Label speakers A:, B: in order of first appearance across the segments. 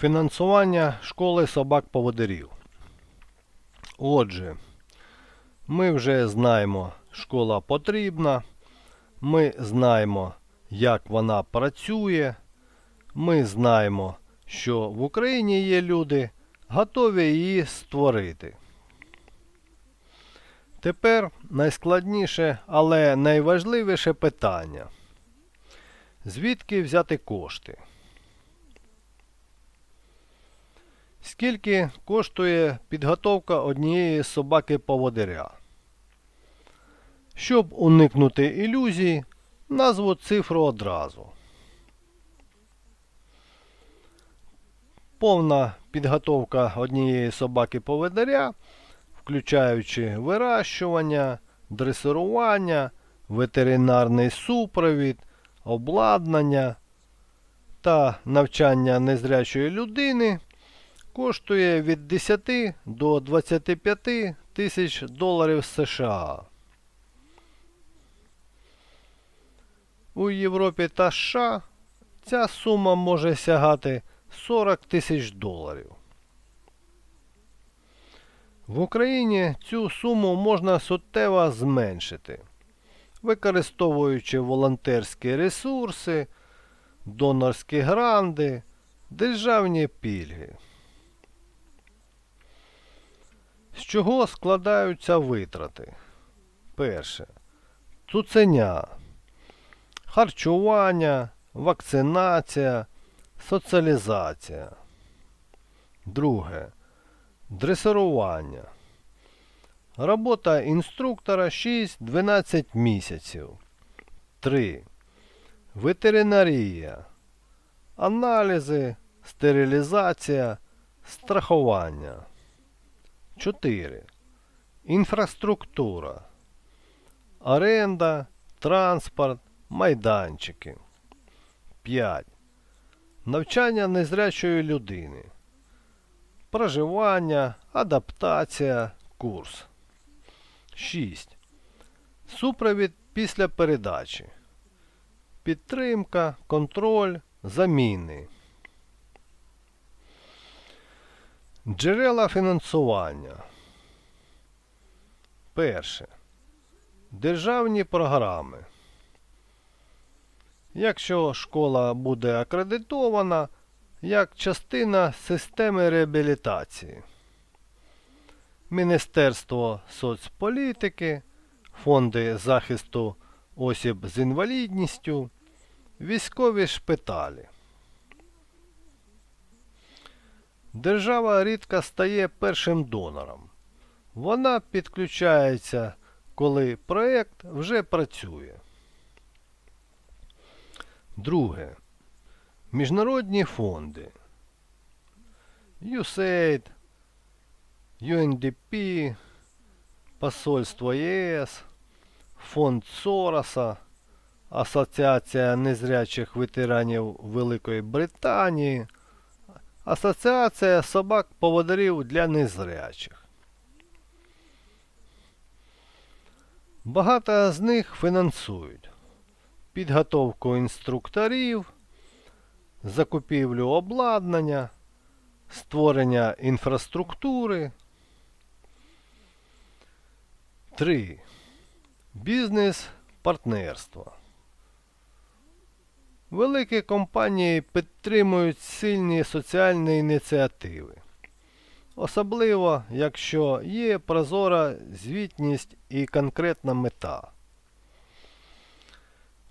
A: Фінансування школи собак-поводирів. Отже, ми вже знаємо, школа потрібна. Ми знаємо, як вона працює. Ми знаємо, що в Україні є люди, готові її створити. Тепер найскладніше, але найважливіше питання. Звідки взяти кошти? Скільки коштує підготовка однієї собаки-поводиря? Щоб уникнути ілюзій, назву цифру одразу. Повна підготовка однієї собаки-поводиря, включаючи вирощування, дресирування, ветеринарний супровід, обладнання та навчання незрячої людини коштує від 10 до 25 тисяч доларів США. У Європі та США ця сума може сягати 40 тисяч доларів. В Україні цю суму можна суттєво зменшити, використовуючи волонтерські ресурси, донорські гранди, державні пільги. З чого складаються витрати? Перше. Цуценя, харчування, вакцинація, соціалізація. Друге. Дресирування. Робота інструктора 6-12 місяців. 3. Ветеринарія. Аналізи, стерилізація, страхування. 4. Інфраструктура. Оренда, транспорт, майданчики. 5. Навчання незрячої людини. Проживання, адаптація, курс. 6. Супровід після передачі. Підтримка, контроль, заміни. Джерела фінансування. Перше. Державні програми. Якщо школа буде акредитована як частина системи реабілітації. Міністерство соцполітики, фонди захисту осіб з інвалідністю, військові шпиталі. Держава рідко стає першим донором. Вона підключається, коли проєкт вже працює. Друге. Міжнародні фонди. USAID, UNDP, Посольство ЄС, Фонд Сороса, Асоціація незрячих ветеранів Великої Британії, Асоціація собак-поводирів для незрячих. Багато з них фінансують підготовку інструкторів, закупівлю обладнання, створення інфраструктури. 3. Бізнес-партнерство. Великі компанії підтримують сильні соціальні ініціативи. Особливо, якщо є прозора звітність і конкретна мета.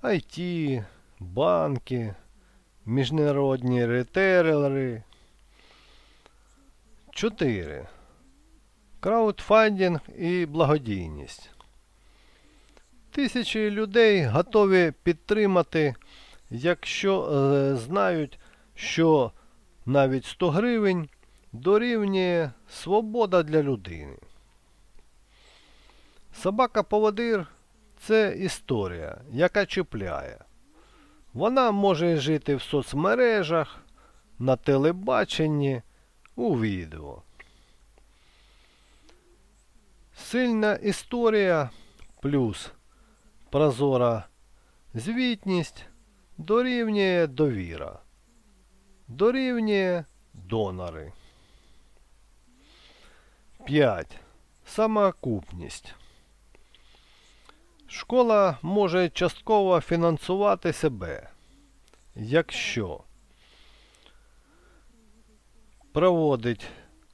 A: IT, банки, міжнародні ретейлери. 4. Краудфандинг і благодійність. Тисячі людей готові підтримати, якщо е, знають, що навіть 100 гривень дорівнює свобода для людини. Собака-поводир це історія, яка чіпляє. Вона може жити в соцмережах, на телебаченні, у відео. Сильна історія плюс прозора звітність дорівнює довіра. Дорівнює донори. 5. Самоокупність. Школа може частково фінансувати себе, якщо проводить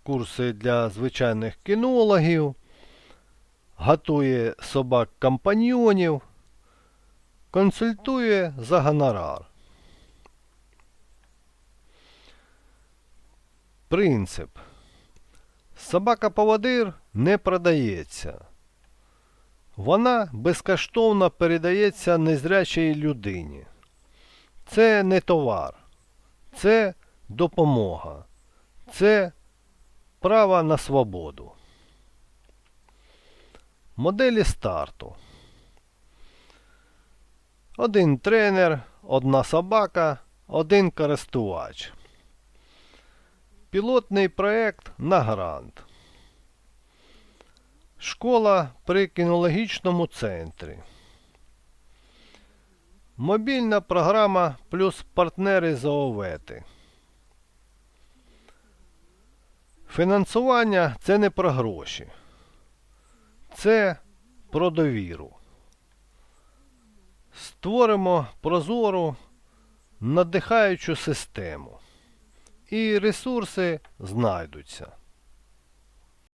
A: курси для звичайних кінологів, готує собак-компаньйонів, консультує за гонорар. Принцип. Собака-поводир не продається. Вона безкоштовно передається незрячій людині. Це не товар, це допомога, це право на свободу. Моделі старту. Один тренер, одна собака, один користувач. Пілотний проект на грант. Школа при кінологічному центрі. Мобільна програма плюс партнери з ОВЕТи. Фінансування це не про гроші. Це про довіру. Створимо прозору, надихаючу систему. І ресурси знайдуться.